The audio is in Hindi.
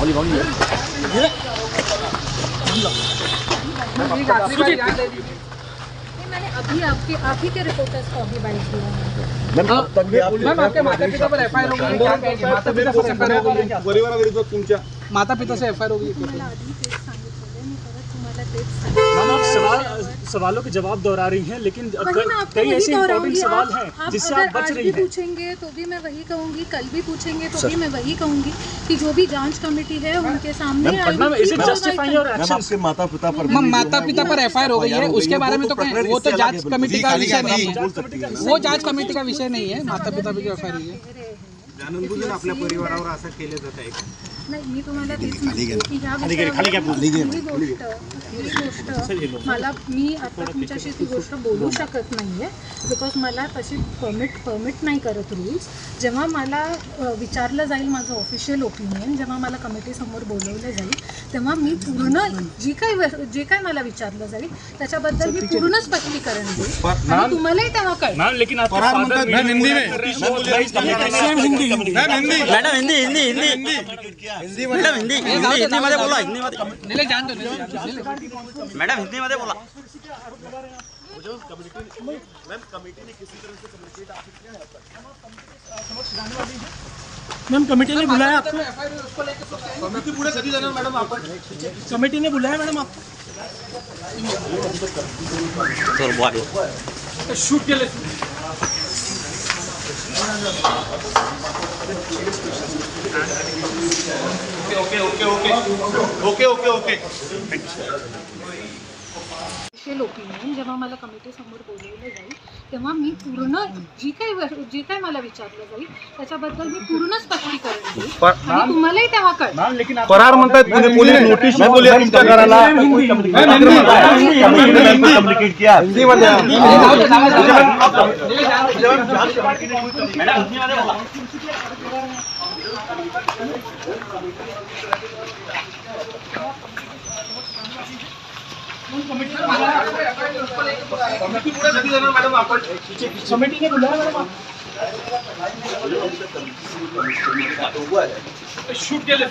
नहीं, मैंने अभी आपके आप ही के रिपोर्टर्स को अभी बाइट है माता पिता क्या माता से एफ़ आई आर हो गई है तुम्हाला तेच सांगितलेलं मी परत तुम्हाला तेच सांगितलं मैम आप सवाल के जवाब दोहरा रही हैं लेकिन कई ऐसे। इंपॉर्टेंट सवाल हैं जिससे आप बच रही हैं। पूछेंगे तो भी मैं वही कहूँगी कल भी पूछेंगे तो भी मैं वही कहूँगी कि जो भी जाँच कमेटी है उनके सामने आपके माता पिता पर माता पिता पर एफ़ आई आर हो गई है उसके बारे में तो वो तो जाँच कमेटी का विषय नहीं है। वो जाँच कमेटी का विषय नहीं है माता पिता पर जो एफ़ आई आर हुई है आपल्या परिवारावर असं केलं जात आहे नाही मी तुम्हाला तेच म्हणते की ह्या विषयावर ही गोष्ट ही गोष्ट मला मी आता तुमच्याशी ती गोष्ट बोलू शकत नाहीये बिकॉज मला तशी परमिट परमिट नाही करत रूल्स जेव्हा मला विचारलं जाईल माझं ऑफिशियल ओपिनियन जेव्हा मला कमिटीसमोर बोलवलं जाईल तेव्हा मी पूर्ण जी काय वे- जे काय मला विचारलं जाईल त्याच्याबद्दल मी पूर्ण स्पष्टीकरण देईल. आणि तुम्हालाही तेव्हा कळेल. हिंदी हिंदी. हिंदी. हिंदी. हिंदी मॅडम हिंदी हिंदी हिंदीमध्ये बोला हिंदीमध्ये नीले जान दो नीले जान दो बोला। मैम कमेटी ने बुलाया आपको? कधी जाणार मॅडम कमेटी ने बुलाया मैडम आपको? शूट केले okay okay okay okay okay okay official opinion जेव्हा मला कमिटीसमोर बोलवलं जाईल तेव्हा मी पूर्ण जी वे- जे काय मला विचारलं जाईल त्याच्याबद्दल मी पूर्ण स्पष्टीकरण देईल आणि तुम्हालाही तेव्हा आप फरार म्हणतात पोलीस नोटीस आहे तुमच्या घराला कम्युनिकेट किया हिंदीमध्ये मॅडम आपण कमेटी ने बुलाया मैडम शूट केले